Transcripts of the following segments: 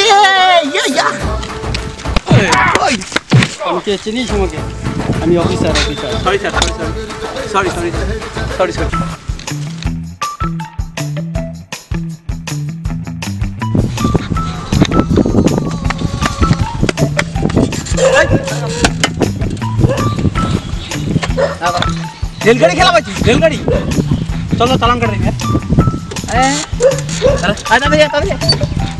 ইয়া ইয়া ইয়া ইয়া ওই আমি কে চিনিস আমাকে আমি officer officer sorry sir sorry sorry sorry sorry sorry রেলগাড়ি খেলা পাচ্ছিস রেলগাড়ি চলো চালান কাটে হ্যাঁ আচ্ছা ভাইয়া তবে এই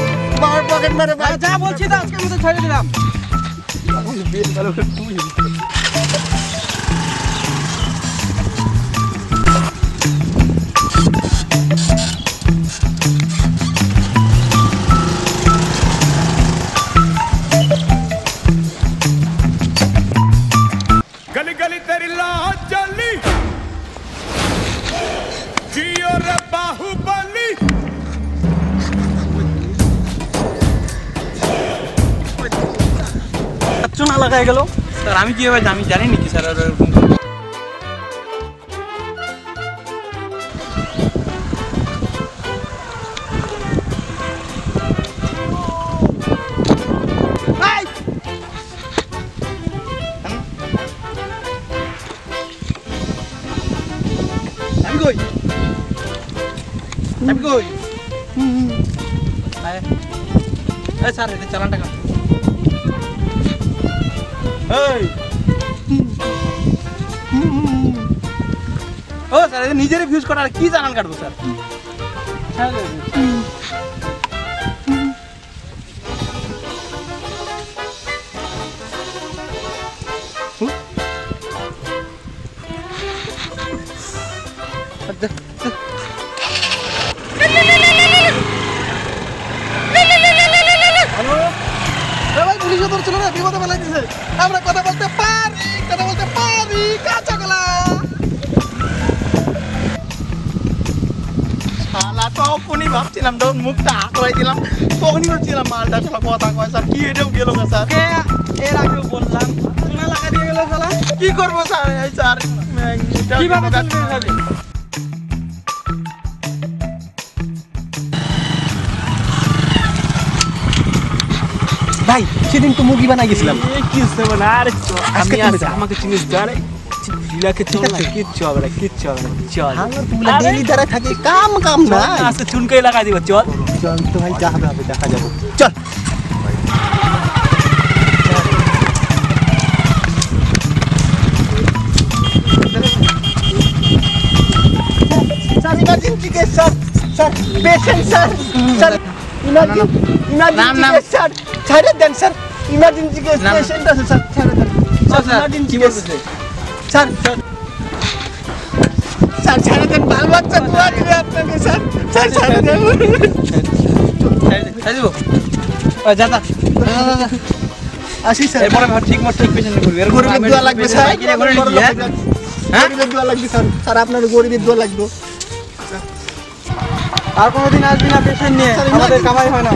পকেট মারে স্যার তার বাইক কিনছে বাবার পকেট মারে বাইক যা বলছি তো আজকের মতো ছেড়ে দিলাম বেশ ভালো করে তুই गली गली तेरी लाज जली जियो रे চুনা লাগাই গেল স্যার আমি কীভাবে আমি জানি নাকি স্যার! আমি কই আয়। এই স্যার এটা চালানটা কাট এই। ও স্যার নিজেরই ফিউজ করার কি জানান কাটবো স্যার। বিপদে ফেলাই দিছে আমরা কথা বলতে পারি কথা বলতে পারি কাঁচা গলা শালা তখনই ভাবছিলাম তখন মুখটা আঁকড়াই দিলাম তখনই ভাবছিলাম মালটা শালা কথা কয় স্যার কি এটাও গেল না স্যার এর আগেও বললাম চুনা লাগা দিয়ে গেল শালা কি করবো স্যার এই স্যার এটাও কিভাবে ভাই সেদিন তো মুরগি বানাই গেছিলাম কি মানে আরে আমি। আমাকে চিনিস আরে চল না কিচ্ছু হবে না কিচ্ছু হবে না চল আমরা তোমরা ডেলি দ্বারা থাকি কাম কাম না আজকে চুনকাই দিব চল চল তো ভাই যা হবে হবে দেখা যাবে চল sir emergency case sir sir patient sir sir emergency emergency case sir ছেড়ে দেন স্যার ইমার্জেন্সি কেস পেশেন্ট আছে স্যার ছেড়ে দেন sir emergency case sir sir sir ছেড়ে দেন বাল বাচ্চা দোয়া দিবে আপনাকে স্যার স্যার ছেড়ে দেন আসি স্যার এরপরে ভাব ঠিক মতো পেশেন্ট করবি এরকম গরিবের দোয়া লাগবে স্যার হ্যাঁ? গরিবের দোয়া লাগবে স্যার স্যার আপনার গরিবের দোয়া লাগবে আর কোনোদিন আসবি না পেশেন্ট নিয়ে? আমাদের কামাই হয় না।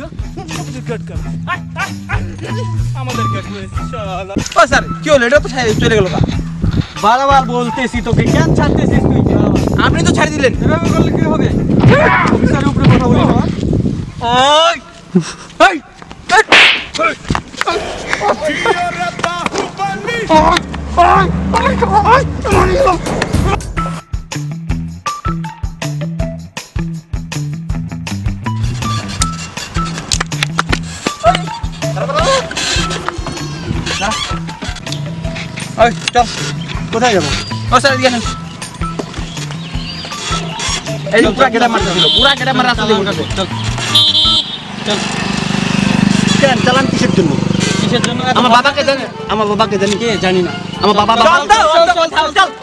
বুঝো আমাদের কাট করো আমাদের কাট চলো ও স্যার কি হলো এটা তো চলে গেল বারবার বলতেছি তোকে কেন ছাড়তেছিস তুই আপনি তো ছাড় দিলেন কথা বলি ওই চল কোথায় যাব? ও স্যার এদিকে এই পুরা গেটা মারতে ছিল পুরা গেটা মারা রাস্তা দিয়ে উঠাবে চল। কেন চালান কিসের জন্য? কিসের জন্য আমার বাবাকে জানি? আমার বাবাকে জানি। কে? জানি না। আমার বাবা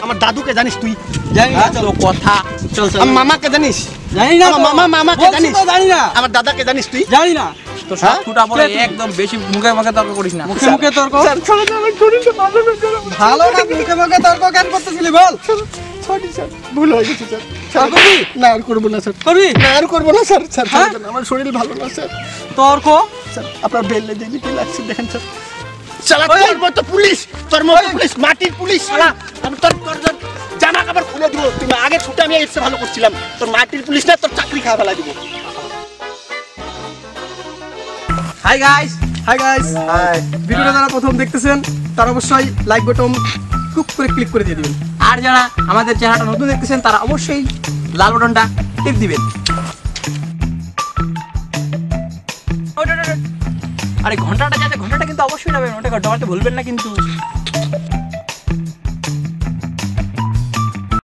আমার দাদুকে জানিস তুই? জানি না চলো। কথা। চল চল। আমার মামাকে জানিস? জানি না আমার মামা মামাকে জানিস? জানি না। আমার দাদাকে জানিস তুই? জানি না। তো সব হ্যাঁ? ফুটা পড়ে একদম বেশি মুখে মুখে তর্ক করিস না। মুখে মুখে তর্ক? স্যার ছাড়ো না, আমার শরীরটা ভালো না, স্যার, আমার- ভালো না মুখে মুখে তর্ক কেন করতেছিলি বল? সরি স্যার ভুল হয়ে গেছে স্যার। আর করবি? না আর করব না স্যার। করবি? না আর করব না স্যার স্যার? ছাড়বেন না, আমার শরীর ভালো না স্যার। তর্ক? স্যার আপনার বেললে দেখি কি লাগছে দেখেন স্যার। শালা তোর মতো পুলিশ তোর মতো পুলিশ মাটির পুলিশ শালা। আমি তোর তোর তোর জামা কাপড় খুলে দিব তুমি আগে ছুটে আমি এসে ভালো করছিলাম। তোর মাটির পুলিশ না তোর চাকরি খাওয়া ফেলা দিব। হাই গাইস হাই গাইস ভিডিওটা যারা প্রথম দেখতেছেন তারা অবশ্যই লাইক বাটন খুব করে ক্লিক করে দিয়ে দিবেন। আর যারা আমাদের চেহারাটা নতুন দেখতেছেন তারা অবশ্যই লাল বাটনটা টিপ দিবেন। আরে ঘন্টাটা যাতে ঘন্টাটা কিন্তু অবশ্যই নেবেন ওটা ঘণ্টা ভুলবেন না কিন্তু।